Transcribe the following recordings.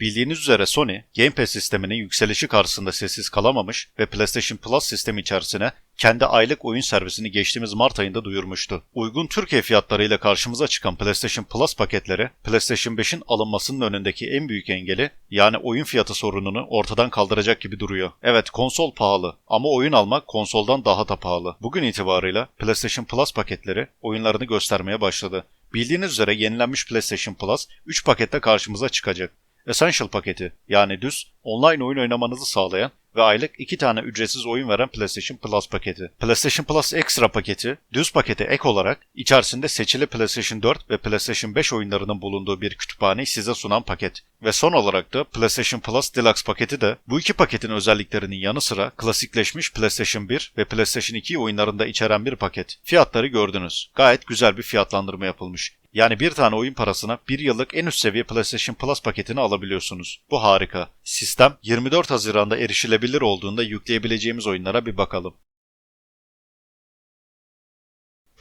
Bildiğiniz üzere Sony, Game Pass sisteminin yükselişi karşısında sessiz kalamamış ve PlayStation Plus sistemi içerisine kendi aylık oyun servisini geçtiğimiz Mart ayında duyurmuştu. Uygun Türkiye fiyatlarıyla karşımıza çıkan PlayStation Plus paketleri, PlayStation 5'in alınmasının önündeki en büyük engeli yani oyun fiyatı sorununu ortadan kaldıracak gibi duruyor. Evet konsol pahalı ama oyun almak konsoldan daha da pahalı. Bugün itibarıyla PlayStation Plus paketleri oyunlarını göstermeye başladı. Bildiğiniz üzere yenilenmiş PlayStation Plus 3 pakette karşımıza çıkacak. Essential paketi yani düz, online oyun oynamanızı sağlayan ve aylık 2 tane ücretsiz oyun veren PlayStation Plus paketi. PlayStation Plus Extra paketi, düz pakete ek olarak içerisinde seçili PlayStation 4 ve PlayStation 5 oyunlarının bulunduğu bir kütüphaneyi size sunan paket. Ve son olarak da PlayStation Plus Deluxe paketi de bu iki paketin özelliklerinin yanı sıra klasikleşmiş PlayStation 1 ve PlayStation 2 oyunlarında içeren bir paket. Fiyatları gördünüz. Gayet güzel bir fiyatlandırma yapılmış. Yani bir tane oyun parasına bir yıllık en üst seviye PlayStation Plus paketini alabiliyorsunuz. Bu harika. Sistem 24 Haziran'da erişilebilir olduğunda yükleyebileceğimiz oyunlara bir bakalım.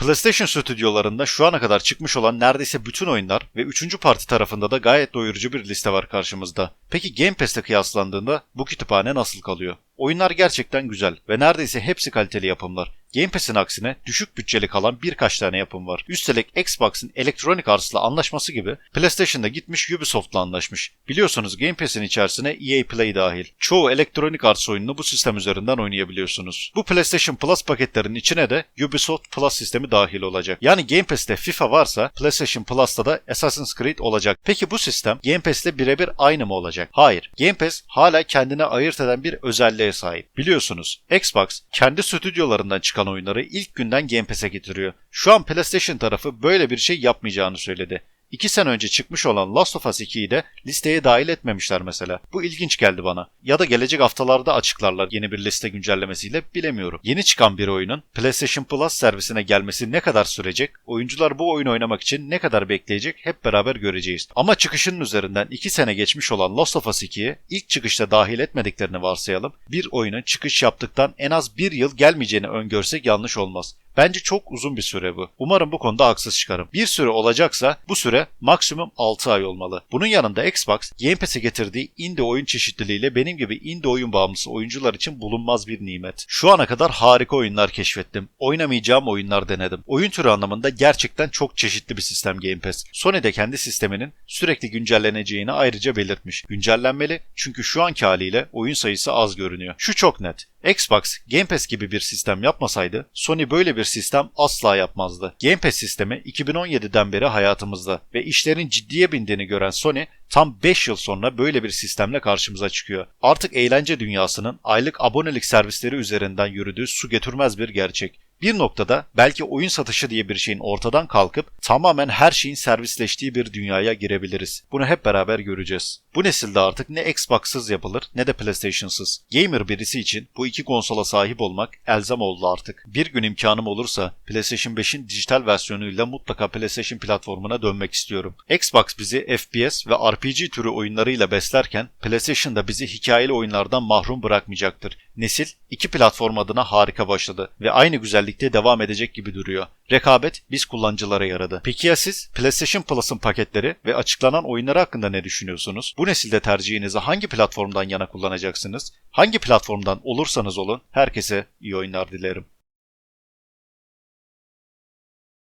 PlayStation stüdyolarında şu ana kadar çıkmış olan neredeyse bütün oyunlar ve 3. parti tarafında da gayet doyurucu bir liste var karşımızda. Peki Game Pass'te kıyaslandığında bu kütüphane nasıl kalıyor? Oyunlar gerçekten güzel ve neredeyse hepsi kaliteli yapımlar. Game Pass'in aksine düşük bütçeli kalan birkaç tane yapım var. Üstelik Xbox'ın Electronic Arts'la anlaşması gibi PlayStation'da gitmiş Ubisoft'la anlaşmış. Biliyorsunuz Game Pass'in içerisine EA Play dahil. Çoğu Electronic Arts oyununu bu sistem üzerinden oynayabiliyorsunuz. Bu PlayStation Plus paketlerinin içine de Ubisoft Plus sistemi dahil olacak. Yani Game Pass'te FIFA varsa PlayStation Plus'ta da Assassin's Creed olacak. Peki bu sistem Game Pass'te birebir aynı mı olacak? Hayır. Game Pass hala kendine ayırt eden bir özelliğe sahip. Biliyorsunuz Xbox kendi stüdyolarından çıkan oyunları ilk günden Game Pass'e getiriyor. Şu an PlayStation tarafı böyle bir şey yapmayacağını söyledi. 2 sene önce çıkmış olan Last of Us 2'yi de listeye dahil etmemişler mesela. Bu ilginç geldi bana. Ya da gelecek haftalarda açıklarlar yeni bir liste güncellemesiyle bilemiyorum. Yeni çıkan bir oyunun PlayStation Plus servisine gelmesi ne kadar sürecek, oyuncular bu oyunu oynamak için ne kadar bekleyecek hep beraber göreceğiz. Ama çıkışının üzerinden 2 sene geçmiş olan Last of Us 2'yi ilk çıkışta dahil etmediklerini varsayalım. Bir oyunun çıkış yaptıktan en az bir yıl gelmeyeceğini öngörsek yanlış olmaz. Bence çok uzun bir süre bu. Umarım bu konuda haksız çıkarım. Bir süre olacaksa bu süre maksimum 6 ay olmalı. Bunun yanında Xbox Game Pass'e getirdiği indie oyun çeşitliliğiyle benim gibi indie oyun bağımlısı oyuncular için bulunmaz bir nimet. Şu ana kadar harika oyunlar keşfettim. Oynamayacağım oyunlar denedim. Oyun türü anlamında gerçekten çok çeşitli bir sistem Game Pass. Sony de kendi sisteminin sürekli güncelleneceğini ayrıca belirtmiş. Güncellenmeli çünkü şu anki haliyle oyun sayısı az görünüyor. Şu çok net. Xbox Game Pass gibi bir sistem yapmasaydı Sony böyle bir sistem asla yapmazdı. Game Pass sistemi 2017'den beri hayatımızda ve işlerin ciddiye bindiğini gören Sony tam 5 yıl sonra böyle bir sistemle karşımıza çıkıyor. Artık eğlence dünyasının aylık abonelik servisleri üzerinden yürüdüğü su getirmez bir gerçek. Bir noktada belki oyun satışı diye bir şeyin ortadan kalkıp tamamen her şeyin servisleştiği bir dünyaya girebiliriz. Bunu hep beraber göreceğiz. Bu nesilde artık ne Xbox'sız yapılır ne de PlayStation'sız. Gamer birisi için bu iki konsola sahip olmak elzem oldu artık. Bir gün imkanım olursa PlayStation 5'in dijital versiyonuyla mutlaka PlayStation platformuna dönmek istiyorum. Xbox bizi FPS ve RPG türü oyunlarıyla beslerken PlayStation da bizi hikayeli oyunlardan mahrum bırakmayacaktır. Nesil iki platform adına harika başladı ve aynı güzellikte devam edecek gibi duruyor. Rekabet biz kullanıcılara yaradı. Peki ya siz PlayStation Plus'ın paketleri ve açıklanan oyunları hakkında ne düşünüyorsunuz? Bu nesilde tercihinizi hangi platformdan yana kullanacaksınız? Hangi platformdan olursanız olun herkese iyi oyunlar dilerim.